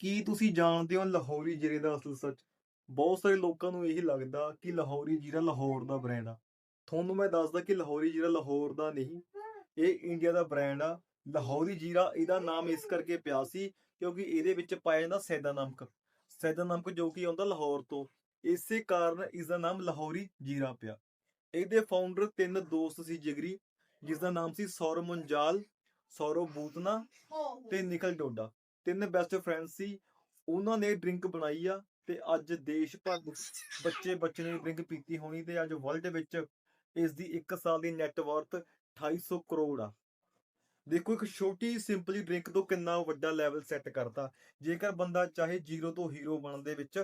ਕੀ ਤੁਸੀਂ ਜਾਣਦੇ ਹੋ ਲਾਹੌਰੀ ਜੀਰੇ ਦਾ ਅਸਲ ਸੱਚ? ਬਹੁਤ ਸਾਰੇ ਲੋਕਾਂ ਨੂੰ ਇਹ ਲੱਗਦਾ ਕਿ ਲਾਹੌਰੀ ਜੀਰਾ ਲਾਹੌਰ ਦਾ ਬ੍ਰਾਂਡ ਆ। ਤੁਹਾਨੂੰ ਮੈਂ ਦੱਸਦਾ ਕਿ ਲਾਹੌਰੀ ਜੀਰਾ ਲਾਹੌਰ ਦਾ ਨਹੀਂ, ਇਹ ਇੰਡੀਆ ਦਾ ਬ੍ਰਾਂਡ ਆ। ਲਾਹੌਰੀ ਜੀਰਾ ਇਹਦਾ ਨਾਮ ਇਸ ਕਰਕੇ ਪਿਆ ਸੀ ਕਿਉਂਕਿ ਇਹਦੇ ਵਿੱਚ ਪਾਇਆ ਜਾਂਦਾ ਸੈਦਾ ਨਮਕ। ਸੈਦਾ ਨਮਕ ਜੋ ਕਿ ਆਉਂਦਾ ਲਾਹੌਰ ਤੋਂ, ਇਸੇ ਕਾਰਨ ਇਸ ਦਾ ਨਾਮ ਲਾਹੌਰੀ ਜੀਰਾ ਪਿਆ। ਇਹਦੇ ਫਾਊਂਡਰ ਤਿੰਨ ਦੋਸਤ ਸੀ ਜਿਗਰੀ ਜਿਸ ਦਾ ਨਾਮ ਸੀ ਸੌਰਵ ਮੁੰਜਾਲ, ਸੌਰਵ ਬੂਤਨਾ ਤੇ ਨਿਕਲ ਡੋਡਾ। ਤਿੰਨ ਬੈਸਟ ਫਰੈਂਡ ਸੀ, ਉਹਨਾਂ ਨੇ ਡਰਿੰਕ ਬਣਾਈ ਆ ਤੇ ਅੱਜ ਦੇਸ਼ ਭਰ ਦੇ ਬੱਚੇ ਬੱਚੇ ਨੇ ਡਰਿੰਕ ਪੀਤੀ ਹੋਣੀ ਤੇ ਅੱਜ ਵਰਲਡ ਵਿੱਚ ਇਸ ਦੀ 1 ਸਾਲ ਦੀ ਨੈਟ ਵਰਥ 250 ਕਰੋੜ ਆ। ਦੇਖੋ ਇੱਕ ਛੋਟੀ ਸਿੰਪਲੀ ਡਰਿੰਕ ਤੋਂ ਕਿੰਨਾ ਵੱਡਾ ਲੈਵਲ ਸੈੱਟ ਕਰਦਾ ਜੇਕਰ ਬੰਦਾ ਚਾਹੇ ਜ਼ੀਰੋ ਤੋਂ ਹੀਰੋ ਬਣਨ ਦੇ ਵਿੱਚ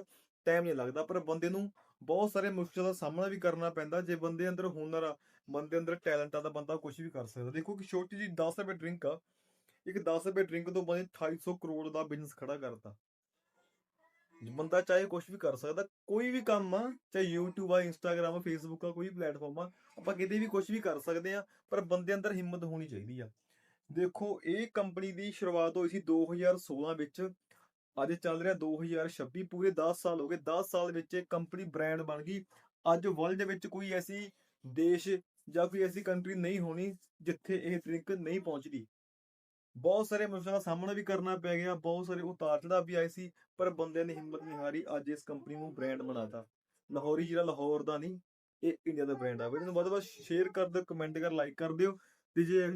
ਟਾਈਮ ਨਹੀਂ ਲੱਗਦਾ, ਪਰ ਬੰਦੇ ਨੂੰ ਬਹੁਤ ਸਾਰੇ ਮੁਸ਼ਕਲਾਂ ਦਾ ਸਾਹਮਣਾ ਵੀ ਕਰਨਾ ਪੈਂਦਾ। ਜੇ ਬੰਦੇ ਅੰਦਰ ਹੁਨਰ ਆ, ਬੰਦੇ ਅੰਦਰ ਟੈਲੈਂਟ ਆ, ਤਾਂ ਬੰਦਾ ਕੁਝ ਵੀ ਕਰ ਸਕਦਾ। ਦੇਖੋ ਕਿ ਛੋਟੀ ਜੀ 10 ਰੁਪਏ ਡਰਿੰਕ ਆ ਇੱਕ 10 ਰੁਪਏ ਡਰਿੰਕ ਤੋਂ ਬੰਦੇ 250 ਕਰੋੜ ਦਾ ਬਿਜ਼ਨਸ ਖੜਾ ਕਰਤਾ। ਬੰਦਾ ਚਾਹੇ ਕੁਝ ਵੀ ਕਰ ਸਕਦਾ, ਕੋਈ ਵੀ ਕੰਮ ਆ, ਚਾਹੇ YouTube ਆ, Instagram ਆ, Facebook ਆ, ਕੋਈ ਪਲੇਟਫਾਰਮ ਆ, ਆਪਾਂ ਕਿਤੇ ਵੀ ਕੁਝ ਵੀ ਕਰ ਸਕਦੇ ਆ, ਪਰ ਬੰਦੇ ਅੰਦਰ ਹਿੰਮਤ ਹੋਣੀ ਚਾਹੀਦੀ ਆ। ਦੇਖੋ, ਇਹ ਕੰਪਨੀ ਦੀ ਸ਼ੁਰੂਆਤ ਹੋਈ ਸੀ 2016 ਵਿੱਚ। ਅੱਜ ਚੱਲ ਰਿਹਾ 2026 ਪੂਰੇ 10 ਸਾਲ ਹੋ ਗਏ। 10 ਸਾਲ ਵਿੱਚ ਇਹ ਕੰਪਨੀ ਬ੍ਰਾਂਡ ਬਣ ਗਈ। ਅੱਜ ਵਰਲਡ ਵਿੱਚ ਕੋਈ ਐਸੀ ਦੇਸ਼ ਜਾਂ ਕੋਈ ਐਸੀ ਕੰਟਰੀ ਨਹੀਂ ਹੋਣੀ ਜਿੱਥੇ ਇਹ ਡਰਿੰਕ ਨਹੀਂ ਪਹੁੰਚਦੀ। ਬਹੁਤ ਸਾਰੇ ਮੁਸ਼ਕਲਾਂ ਦਾ ਸਾਹਮਣਾ ਵੀ ਕਰਨਾ ਪੈ ਗਿਆ, ਬਹੁਤ ਸਾਰੇ ਉਤਾਰ ਚੜਾਅ ਵੀ ਆਏ ਸੀ, ਪਰ ਬੰਦਿਆਂ ਨੇ ਹਿੰਮਤ ਨਹੀਂ ਹਾਰੀ ਅੱਜ ਇਸ ਕੰਪਨੀ ਨੂੰ ਬ੍ਰਾਂਡ ਬਣਾਤਾ ਲਾਹੌਰੀ ਜਿਹੜਾ ਲਾਹੌਰ ਦਾ ਨਹੀਂ, ਇਹ ਇੰਡੀਆ ਦਾ ਬ੍ਰਾਂਡ ਆ। ਵੀਡੀਓ ਨੂੰ ਵੱਧ ਤੋਂ ਵੱਧ ਸ਼ੇਅਰ ਕਰ ਦਿਓ ਕਮੈਂਟ ਕਰ ਲਾਈਕ ਕਰ ਦਿਓ, ਤੇ ਜੇ